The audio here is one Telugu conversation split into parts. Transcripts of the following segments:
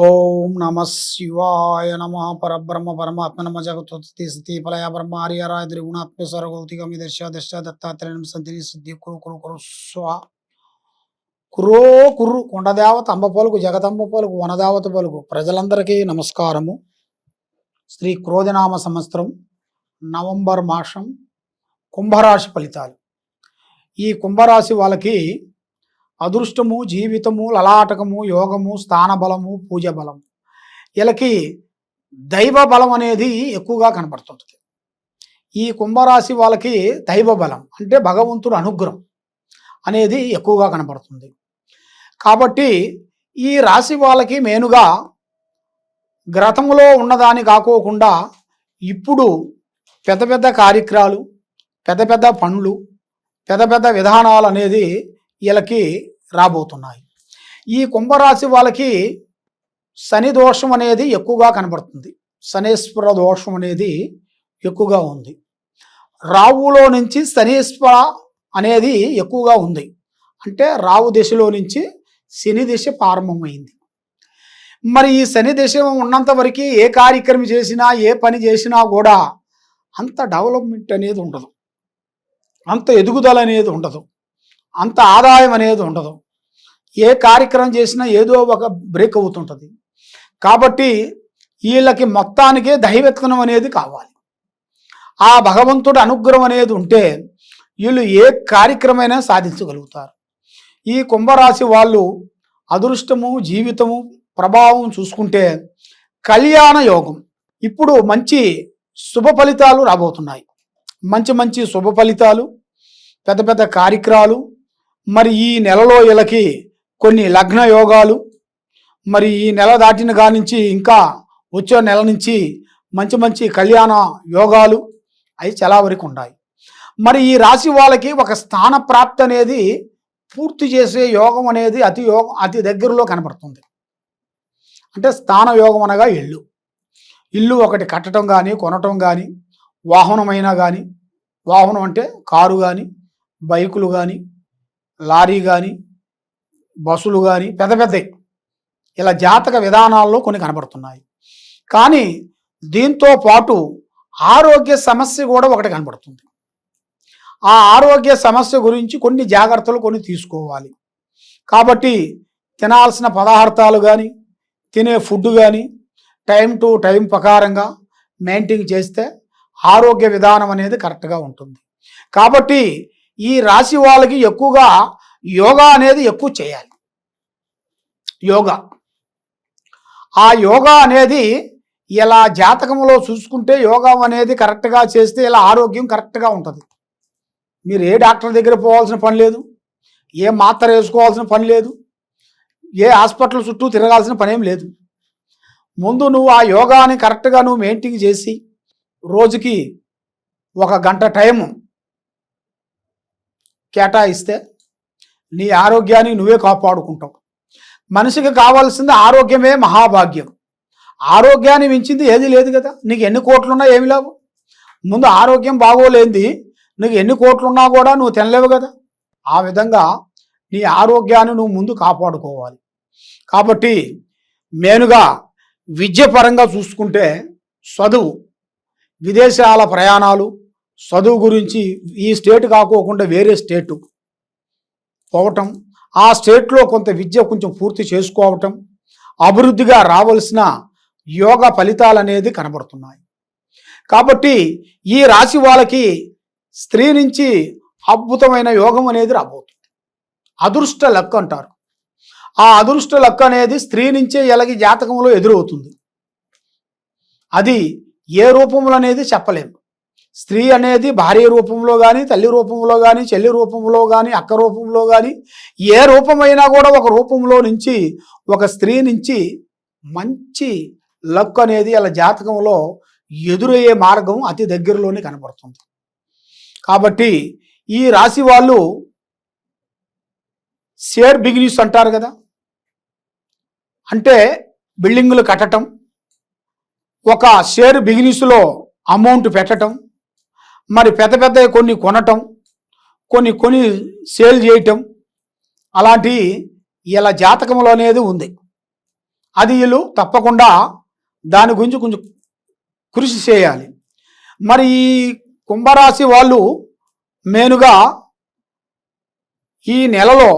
ఓం నమ శివాయ నమ. పరబ్రహ్మ పరమాత్మ నమ. జగత్తి స్థితి ఫలయ బ్రహ్మ ఆర్యరాయ త్రిగుణాత్మేశ్వర గౌతికమి దశ దశ దత్తాత్రేయం సంతిని సిద్ధి కురు కురు కురు స్వ. కురో కుర్రు కొండదేవత అంబ పలుకు జగదంబ పలుకు వనదేవత పలుకు ప్రజలందరికీ నమస్కారము. శ్రీ క్రోధనామ సంవత్సరం నవంబర్ మాసం కుంభరాశి ఫలితాలు. ఈ కుంభరాశి వాళ్ళకి అదృష్టము జీవితము లలాటకము యోగము స్థాన బలము పూజ బలము వీళ్ళకి దైవ బలం అనేది ఎక్కువగా కనపడుతుంటుంది ఈ కుంభరాశి వాళ్ళకి దైవ బలం అంటే భగవంతుడు అనుగ్రహం అనేది ఎక్కువగా కనపడుతుంది. కాబట్టి ఈ రాశి వాళ్ళకి మెయిన్గా గ్రతములో ఉన్నదాని కాకోకుండా ఇప్పుడు పెద్ద పెద్ద కార్యక్రమాలు పెద్ద పెద్ద పనులు పెద్ద పెద్ద విధానాలు అనేది వీళ్ళకి రాబోతున్నాయి. ఈ కుంభరాశి వాళ్ళకి శని దోషం అనేది ఎక్కువగా కనబడుతుంది. శనేశ్వర దోషం అనేది ఎక్కువగా ఉంది. రావులో నుంచి శనీశ్వర అనేది ఎక్కువగా ఉంది. అంటే రావు దిశలో నుంచి శని దిశ ప్రారంభమైంది. మరి ఈ శని దిశ ఉన్నంత వరకు ఏ కార్యక్రమం చేసినా ఏ పని చేసినా కూడా అంత డెవలప్మెంట్ అనేది ఉండదు. అంత ఎదుగుదల అనేది ఉండదు. అంత ఆదాయం అనేది ఉండదు. ఏ కార్యక్రమం చేసినా ఏదో ఒక బ్రేక్ అవుతుంటుంది. కాబట్టి వీళ్ళకి మొత్తానికే దైవత్వం అనేది కావాలి. ఆ భగవంతుడి అనుగ్రహం అనేది ఉంటే వీళ్ళు ఏ కార్యక్రమైనా సాధించగలుగుతారు. ఈ కుంభరాశి వాళ్ళు అదృష్టము జీవితము ప్రభావం చూసుకుంటే కళ్యాణ యోగం. ఇప్పుడు మంచి శుభ ఫలితాలు రాబోతున్నాయి. మంచి మంచి శుభ ఫలితాలు పెద్ద పెద్ద కార్యక్రమాలు మరి ఈ నెలలో వీళ్ళకి కొన్ని లగ్న యోగాలు మరి ఈ నెల దాటిన కాడి నుంచి ఇంకా వచ్చే నెల నుంచి మంచి మంచి కళ్యాణ యోగాలు అవి చాలా వరకు ఉన్నాయి. మరి ఈ రాశి వాళ్ళకి ఒక స్థాన ప్రాప్తి అనేది పూర్తి చేసే యోగం అనేది అతి యోగం అతి దగ్గరలో కనబడుతుంది. అంటే స్థాన యోగం అనగా ఇల్లు. ఇల్లు ఒకటి కట్టడం కానీ కొనటం కానీ వాహనమైనా కానీ వాహనం అంటే కారు కానీ బైకులు కానీ లారీ కానీ బస్సులు కానీ పెద్ద పెద్దవి ఇలా జాతక విధానాల్లో కొన్ని కనబడుతున్నాయి. కానీ దీంతో పాటు ఆరోగ్య సమస్య కూడా ఒకటి కనబడుతుంది. ఆ ఆరోగ్య సమస్య గురించి కొన్ని జాగ్రత్తలు కొన్ని తీసుకోవాలి. కాబట్టి తినాల్సిన పదార్థాలు కానీ తినే ఫుడ్ కానీ టైం టు టైం ప్రకారంగా మెయింటైన్ చేస్తే ఆరోగ్య విధానం అనేది కరెక్ట్గా ఉంటుంది. కాబట్టి ఈ రాశి వాళ్ళకి ఎక్కువగా యోగా అనేది ఎక్కువ చేయాలి. యోగా. ఆ యోగా అనేది ఇలా జాతకంలో చూసుకుంటే యోగా అనేది కరెక్ట్గా చేస్తే ఇలా ఆరోగ్యం కరెక్ట్గా ఉంటుంది. మీరు ఏ డాక్టర్ దగ్గర పోవాల్సిన పని లేదు ఏ మాత్ర వేసుకోవాల్సిన పని లేదు ఏ హాస్పిటల్ చుట్టూ తిరగాల్సిన పని ఏం లేదు. ముందు నువ్వు ఆ యోగాని కరెక్ట్గా నువ్వు మెయింటైన్ చేసి రోజుకి ఒక గంట టైము కేటాయిస్తే నీ ఆరోగ్యాన్ని నువ్వే కాపాడుకుంటావు. మనిషికి కావాల్సింది ఆరోగ్యమే మహాభాగ్యం. ఆరోగ్యాన్ని మించింది ఏది లేదు కదా. నీకు ఎన్ని కోట్లున్నా ఏమి లేవు. ముందు ఆరోగ్యం బాగోలేంది నీకు ఎన్ని కోట్లున్నా కూడా నువ్వు తినలేవు కదా. ఆ విధంగా నీ ఆరోగ్యాన్ని నువ్వు ముందు కాపాడుకోవాలి. కాబట్టి మేనుగా విద్య పరంగా చూసుకుంటే చదువు విదేశాల ప్రయాణాలు చదువు గురించి ఈ స్టేట్ కాకోకుండా వేరే స్టేటు పోవటం ఆ స్టేట్లో కొంత విద్య కొంచెం పూర్తి చేసుకోవటం అభివృద్ధిగా రావలసిన యోగ ఫలితాలు అనేది కనబడుతున్నాయి. కాబట్టి ఈ రాశి వాళ్ళకి స్త్రీ నుంచి అద్భుతమైన యోగం అనేది రాబోతుంది. అదృష్ట లక్క అంటారు. ఆ అదృష్ట లక్ అనేది స్త్రీ నుంచే ఎలాగి జాతకంలో ఎదురవుతుంది. అది ఏ రూపంలో అనేది చెప్పలేము. స్త్రీ అనేది భార్య రూపంలో కానీ తల్లి రూపంలో కానీ చెల్లి రూపంలో కానీ అక్క రూపంలో కానీ ఏ రూపమైనా కూడా ఒక రూపంలో నుంచి ఒక స్త్రీ నుంచి మంచి లక్ అనేది అలా జాతకంలో ఎదురయ్యే మార్గం అతి దగ్గరలోనే కనబడుతుంది. కాబట్టి ఈ రాశి వాళ్ళు షేర్ బిగినీస్ అంటారు కదా. అంటే బిల్డింగులు కట్టడం ఒక షేర్ బిగినీస్లో అమౌంట్ పెట్టడం మరి పెద్ద పెద్ద కొన్ని కొనటం కొన్ని కొని సేల్ చేయటం అలాంటి ఇలా జాతకంలో అనేది ఉంది. అది వీళ్ళు తప్పకుండా దాని గురించి కొంచెం కృషి చేయాలి. మరి ఈ కుంభరాశి వాళ్ళు మెయిన్గా ఈ నెలలో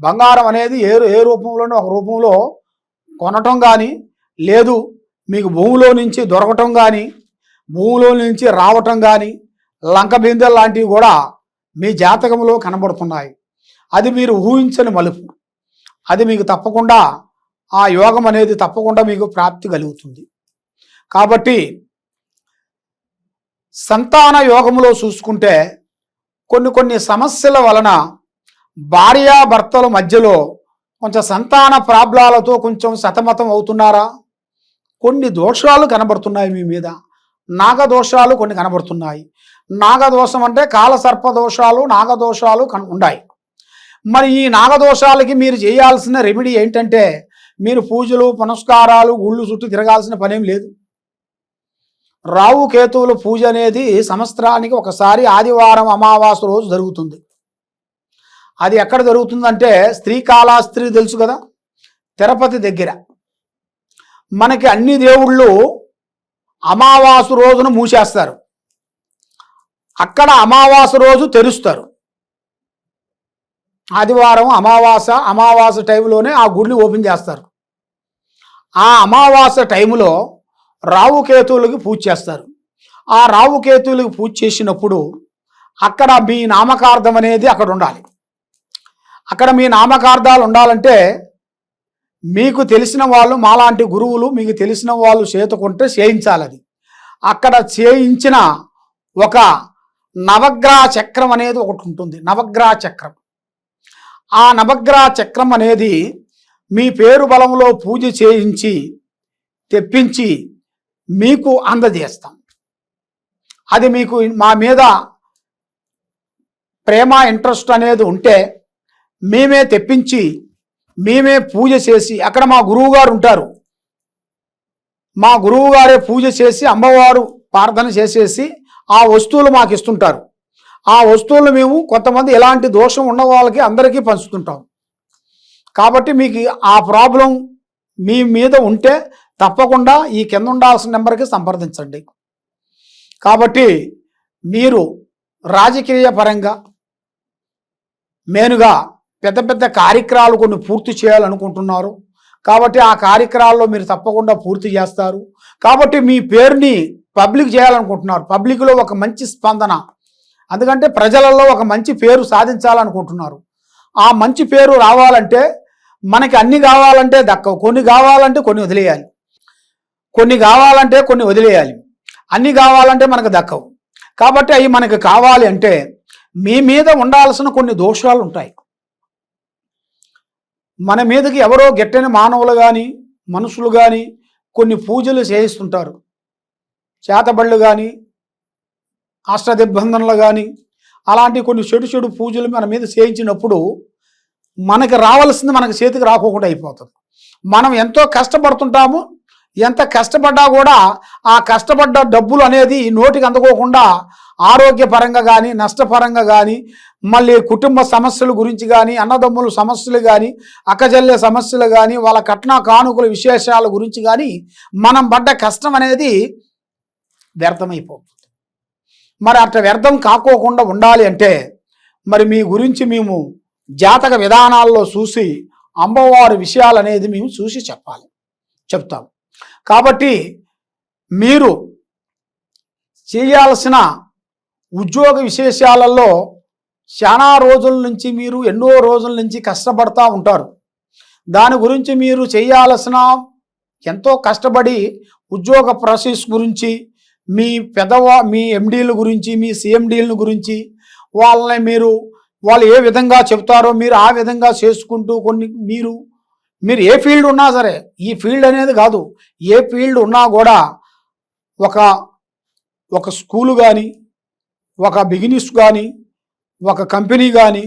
బంగారం అనేది ఏ ఏ రూపంలోనూ ఒక రూపంలో కొనటం కానీ లేదు మీకు భూమిలో నుంచి దొరకటం కానీ భూమిలో నుంచి రావటం కానీ లంక బిందెలు లాంటివి కూడా మీ జాతకంలో కనబడుతున్నాయి. అది మీరు ఊహించని మలుపు. అది మీకు తప్పకుండా ఆ యోగం అనేది తప్పకుండా మీకు ప్రాప్తి కలుగుతుంది. కాబట్టి సంతాన యోగములో చూసుకుంటే కొన్ని కొన్ని సమస్యల వలన భార్యాభర్తల మధ్యలో కొంచెం సంతాన ప్రాబ్లాలతో కొంచెం సతమతం అవుతున్నారా? కొన్ని దోషాలు కనబడుతున్నాయి మీ మీద. నాగదోషాలు కొన్ని కనబడుతున్నాయి. నాగదోషం అంటే కాలసర్ప దోషాలు నాగదోషాలు కన్ ఉన్నాయి మరి ఈ నాగదోషాలకి మీరు చేయాల్సిన రెమెడీ ఏంటంటే మీరు పూజలు పునస్కారాలు గుళ్ళు చుట్టూ తిరగాల్సిన పనేం లేదు. రావు కేతువుల పూజ అనేది సంవత్సరానికి ఒకసారి ఆదివారం అమావాస రోజు జరుగుతుంది. అది ఎక్కడ జరుగుతుందంటే శ్రీకాళహస్త్రి తెలుసు కదా? తిరుపతి దగ్గర. మనకి అన్ని దేవుళ్ళు అమావాసు రోజును మూసేస్తారు. అక్కడ అమావాస రోజు తెరుస్తారు. ఆదివారం అమావాస అమావాస టైంలోనే ఆ గుడిని ఓపెన్ చేస్తారు. ఆ అమావాస టైంలో రావుకేతువులకి పూజ చేస్తారు. ఆ రావుకేతువులకి పూజ చేసినప్పుడు అక్కడ మీ నామకార్థం అనేది అక్కడ ఉండాలి. అక్కడ మీ నామకార్థాలు ఉండాలంటే మీకు తెలిసిన వాళ్ళు మాలాంటి గురువులు మీకు తెలిసిన వాళ్ళు చేతుకుంటే చేయించాలది. అది అక్కడ చేయించిన ఒక నవగ్రహ చక్రం అనేది ఒకటి ఉంటుంది. నవగ్రహ చక్రం. ఆ నవగ్రహ చక్రం అనేది మీ పేరు బలంలో పూజ చేయించి తెప్పించి మీకు అందజేస్తాం. అది మీకు మా మీద ప్రేమ ఇంట్రెస్ట్ అనేది ఉంటే మేమే తెప్పించి మేమే పూజ చేసి అక్కడ మా గురువు గారు ఉంటారు. మా గురువు గారే పూజ చేసి అమ్మవారు ప్రార్థన చేసేసి ఆ వస్తువులు మాకు ఇస్తుంటారు. ఆ వస్తువులు మేము కొంతమంది ఎలాంటి దోషం ఉన్న వాళ్ళకి అందరికీ పంచుతుంటాం. కాబట్టి మీకు ఆ ప్రాబ్లం మీ మీద ఉంటే తప్పకుండా ఈ కింద ఉండాల్సిన నెంబర్కి సంప్రదించండి. కాబట్టి మీరు రాజకీయ పరంగా మెయిన్గా పెద్ద పెద్ద కార్యక్రమాలు కొన్ని పూర్తి చేయాలనుకుంటున్నారు. కాబట్టి ఆ కార్యక్రమాల్లో మీరు తప్పకుండా పూర్తి చేస్తారు. కాబట్టి మీ పేరుని పబ్లిక్ చేయాలనుకుంటున్నారు. పబ్లిక్లో ఒక మంచి స్పందన. ఎందుకంటే ప్రజలలో ఒక మంచి పేరు సాధించాలనుకుంటున్నారు. ఆ మంచి పేరు రావాలంటే మనకి అన్ని కావాలంటే దక్కవు. కొన్ని కావాలంటే కొన్ని వదిలేయాలి. కొన్ని కావాలంటే కొన్ని వదిలేయాలి. అన్ని కావాలంటే మనకు దక్కవు. కాబట్టి అవి మనకు కావాలి అంటే మీ మీద ఉండాల్సిన కొన్ని దోషాలు ఉంటాయి మన మీదకి ఎవరో గెట్టని మానవులు కానీ మనుషులు కానీ కొన్ని పూజలు చేయిస్తుంటారు. చేతబళ్ళు కానీ అష్టదిబ్బందనలు కానీ అలాంటి కొన్ని చెడు చెడు పూజలు మన మీద చేయించినప్పుడు మనకి రావాల్సింది మనకి చేతికి రాకోకుండా అయిపోతుంది. మనం ఎంతో కష్టపడుతుంటాము ఎంత కష్టపడ్డా కూడా ఆ కష్టపడ్డ డబ్బులు అనేది నోటికి అందుకోకుండా ఆరోగ్యపరంగా కానీ నష్టపరంగా కానీ మళ్ళీ కుటుంబ సమస్యల గురించి కానీ అన్నదమ్ముల సమస్యలు కానీ అక్కజల్లే సమస్యలు కానీ వాళ్ళ కట్న కానుకల విశేషాల గురించి కానీ మనం పడ్డ కష్టం అనేది వ్యర్థమైపోతుంది. మరి అట్లా వ్యర్థం కాకోకుండా ఉండాలి అంటే మరి మీ గురించి మేము జాతక విధానాల్లో చూసి అమ్మవారి విషయాలు అనేది మేము చూసి చెప్పాలి. చెప్తాము కాబట్టి మీరు చేయాల్సిన ఉద్యోగ విశేషాలలో చాలా రోజుల నుంచి మీరు ఎన్నో రోజుల నుంచి కష్టపడతా ఉంటారు. దాని గురించి మీరు చేయాల్సిన ఎంతో కష్టపడి ఉద్యోగ ప్రాసెస్ గురించి మీ పెదవా మీ ఎండీల గురించి మీ సీఎండీల గురించి వాళ్ళని మీరు వాళ్ళు ఏ విధంగా చెప్తారో మీరు ఆ విధంగా చేసుకుంటూ కొన్ని మీరు మీరు ఏ ఫీల్డ్ ఉన్నా సరే ఈ ఫీల్డ్ అనేది కాదు ఏ ఫీల్డ్ ఉన్నా కూడా ఒక ఒక స్కూలు కానీ ఒక బిజినెస్ కానీ ఒక కంపెనీ కానీ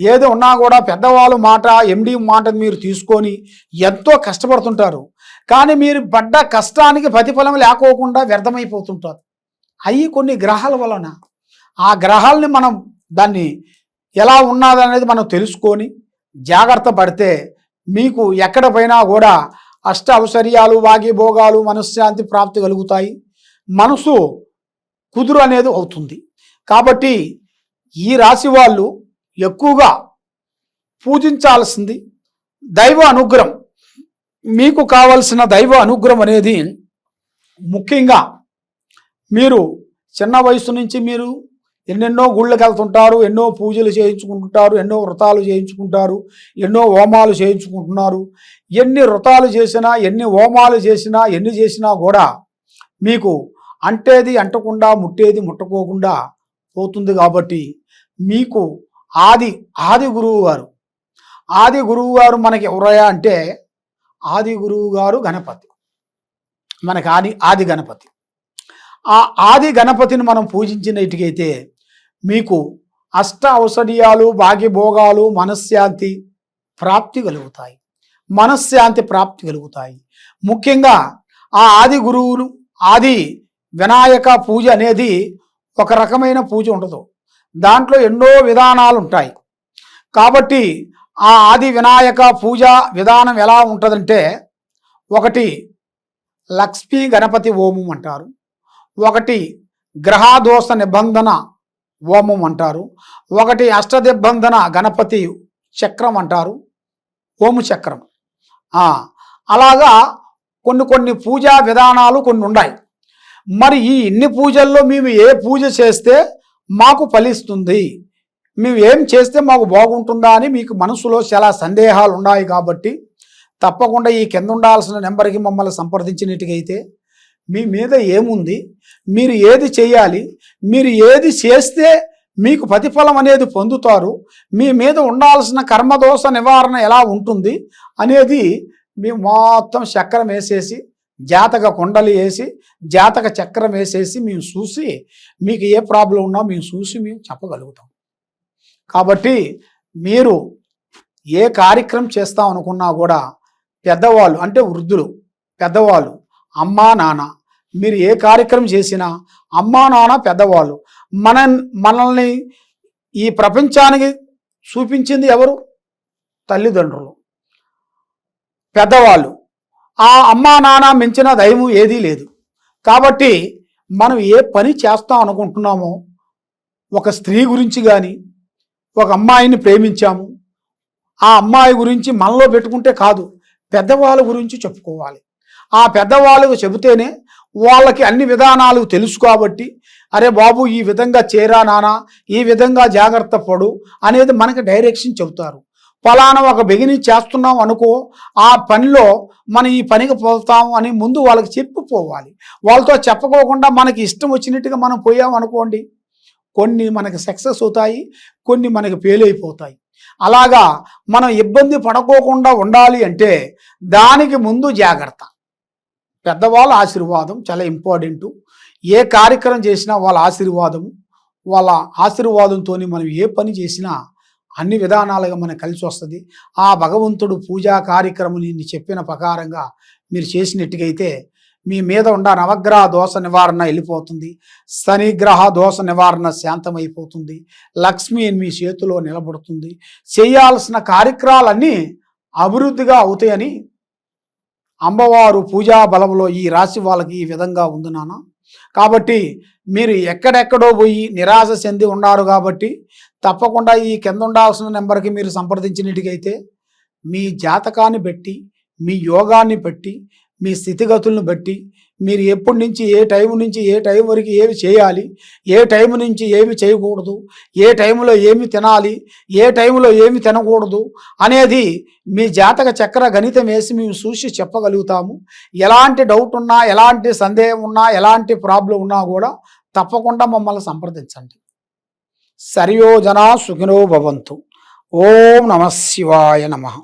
ఏది ఉన్నా కూడా పెద్దవాళ్ళు మాట ఎండి మాట మీరు తీసుకొని ఎంతో కష్టపడుతుంటారు. కానీ మీరు పడ్డ కష్టానికి ప్రతిఫలం లేకోకుండా వ్యర్థమైపోతుంటారు. అవి కొన్ని గ్రహాల వలన. ఆ గ్రహాలని మనం దాన్ని ఎలా ఉన్నదనేది మనం తెలుసుకొని జాగ్రత్త పడితే మీకు ఎక్కడ పోయినా కూడా అష్ట ఔశ్వర్యాలు వాగి భోగాలు మనశ్శాంతి ప్రాప్తి కలుగుతాయి. మనసు కుదురు అనేది అవుతుంది. కాబట్టి ఈ రాశి వాళ్ళు ఎక్కువగా పూజించాల్సింది దైవ అనుగ్రహం. మీకు కావలసిన దైవ అనుగ్రహం అనేది ముఖ్యంగా మీరు చిన్న వయసు నుంచి మీరు ఎన్నెన్నో గుళ్ళకి వెళ్తుంటారు ఎన్నో పూజలు చేయించుకుంటుంటారు ఎన్నో వ్రతాలు చేయించుకుంటారు ఎన్నో హోమాలు చేయించుకుంటున్నారు. ఎన్ని వ్రతాలు చేసినా ఎన్ని హోమాలు చేసినా ఎన్ని చేసినా కూడా మీకు అంటేది అంటకుండా ముట్టేది ముట్టకోకుండా పోతుంది కాబట్టి మీకు ఆది ఆది గురువు గారు. ఆది గురువు గారు మనకి ఎవరయ్యా అంటే ఆది గురువు గారు గణపతి. మనకి ఆది ఆది గణపతి. ఆ ఆది గణపతిని మనం పూజించినట్టుకైతే మీకు అష్ట ఔషధీయాలు భాగ్యభోగాలు మనశ్శాంతి ప్రాప్తి కలుగుతాయి. మనశ్శాంతి ప్రాప్తి కలుగుతాయి. ముఖ్యంగా ఆ ఆది గురువును ఆది వినాయక పూజ అనేది ఒక రకమైన పూజ ఉండదు. దాంట్లో ఎన్నో విధానాలు ఉంటాయి. కాబట్టి ఆ ఆది వినాయక పూజ విధానం ఎలా ఉంటుందంటే ఒకటి లక్ష్మీ గణపతి హోమం అంటారు. ఒకటి గ్రహాదోష నిబంధన హోమం అంటారు. ఒకటి అష్టదిబ్బంధన గణపతి చక్రం అంటారు. ఓము చక్రం. అలాగా కొన్ని కొన్ని పూజా విధానాలు కొన్ని ఉన్నాయి మరి ఈ ఇన్ని పూజల్లో మేము ఏ పూజ చేస్తే మాకు ఫలిస్తుంది? మేము ఏం చేస్తే మాకు బాగుంటుందా అని మీకు మనసులో చాలా సందేహాలు ఉన్నాయి కాబట్టి తప్పకుండా ఈ కింద ఉండాల్సిన నెంబర్కి మమ్మల్ని సంప్రదించినట్టుగైతే మీ మీద ఏముంది? మీరు ఏది చేయాలి? మీరు ఏది చేస్తే మీకు ప్రతిఫలం అనేది పొందుతారు? మీ మీద ఉండాల్సిన కర్మదోష నివారణ ఎలా ఉంటుంది? అనేది మేము మొత్తం చక్రం వేసేసి జాతక కుండలు వేసి జాతక చక్రం వేసేసి మేము చూసి మీకు ఏ ప్రాబ్లం ఉన్నా మేము చూసి మేము చెప్పగలుగుతాం. కాబట్టి మీరు ఏ కార్యక్రమం చేస్తాం అనుకున్నా కూడా పెద్దవాళ్ళు అంటే వృద్ధులు పెద్దవాళ్ళు అమ్మా నాన్న మీరు ఏ కార్యక్రమం చేసినా అమ్మా నాన్న పెద్దవాళ్ళు. మన మనల్ని ఈ ప్రపంచానికి చూపించింది ఎవరు? తల్లిదండ్రులు. పెద్దవాళ్ళు. ఆ అమ్మా నాన్న మించిన దైవం ఏదీ లేదు. కాబట్టి మనం ఏ పని చేస్తాం అనుకుంటున్నామో ఒక స్త్రీ గురించి కానీ ఒక అమ్మాయిని ప్రేమించాము. ఆ అమ్మాయి గురించి మనలో పెట్టుకుంటే కాదు పెద్దవాళ్ళ గురించి చెప్పుకోవాలి. ఆ పెద్దవాళ్ళకు చెబితేనే వాళ్ళకి అన్ని విధానాలు తెలుసు కాబట్టి అరే బాబు ఈ విధంగా చేరా నానా ఈ విధంగా జాగ్రత్త పడు అనేది మనకి డైరెక్షన్ చెబుతారు. ఫలానా ఒక బిగిని చేస్తున్నాం అనుకో ఆ పనిలో మనం ఈ పనికి పోతాం అని ముందు వాళ్ళకి చెప్పిపోవాలి. వాళ్ళతో చెప్పకోకుండా మనకి ఇష్టం వచ్చినట్టుగా మనం పోయాం అనుకోండి కొన్ని మనకి సక్సెస్ అవుతాయి కొన్ని మనకి ఫెయిల్ అయిపోతాయి. అలాగా మనం ఇబ్బంది పడకోకుండా ఉండాలి అంటే దానికి ముందు జాగ్రత్త. పెద్దవాళ్ళ ఆశీర్వాదం చాలా ఇంపార్టెంట్. ఏ కార్యక్రమం చేసినా వాళ్ళ ఆశీర్వాదము వాళ్ళ ఆశీర్వాదంతో మనం ఏ పని చేసినా అన్ని విధానాలుగా మనకు కలిసి వస్తుంది. ఆ భగవంతుడు పూజా కార్యక్రమం నేను చెప్పిన ప్రకారంగా మీరు చేసినట్టుగైతే మీ మీద ఉన్న నవగ్రహ దోష నివారణ వెళ్ళిపోతుంది. శనిగ్రహ దోష నివారణ శాంతమైపోతుంది. లక్ష్మి మీ చేతిలో నిలబడుతుంది. చేయాల్సిన కార్యక్రమాలన్నీ అభివృద్ధిగా అవుతాయని అమ్మవారు పూజా బలంలో ఈ రాశి వాళ్ళకి ఈ విధంగా ఉంది నాన్న. కాబట్టి మీరు ఎక్కడెక్కడో పోయి నిరాశ చెంది ఉన్నారు కాబట్టి తప్పకుండా ఈ కింద ఉండాల్సిన నెంబర్కి మీరు సంప్రదించినట్టుగైతే మీ జాతకాన్ని బట్టి మీ యోగాన్ని బట్టి మీ స్థితిగతులను బట్టి మీరు ఎప్పటి నుంచి ఏ టైం నుంచి ఏ టైం వరకు ఏమి చేయాలి ఏ టైం నుంచి ఏమి చేయకూడదు ఏ టైంలో ఏమి తినాలి ఏ టైంలో ఏమి తినకూడదు అనేది మీ జాతక చక్ర గణితం వేసి మేము చూసి చెప్పగలుగుతాము. ఎలాంటి డౌట్ ఉన్నా ఎలాంటి సందేహం ఉన్నా ఎలాంటి ప్రాబ్లం ఉన్నా కూడా తప్పకుండా మమ్మల్ని సంప్రదించండి. సరియోజన సుఖినో భవంతు. ఓం నమ శివాయ నమః.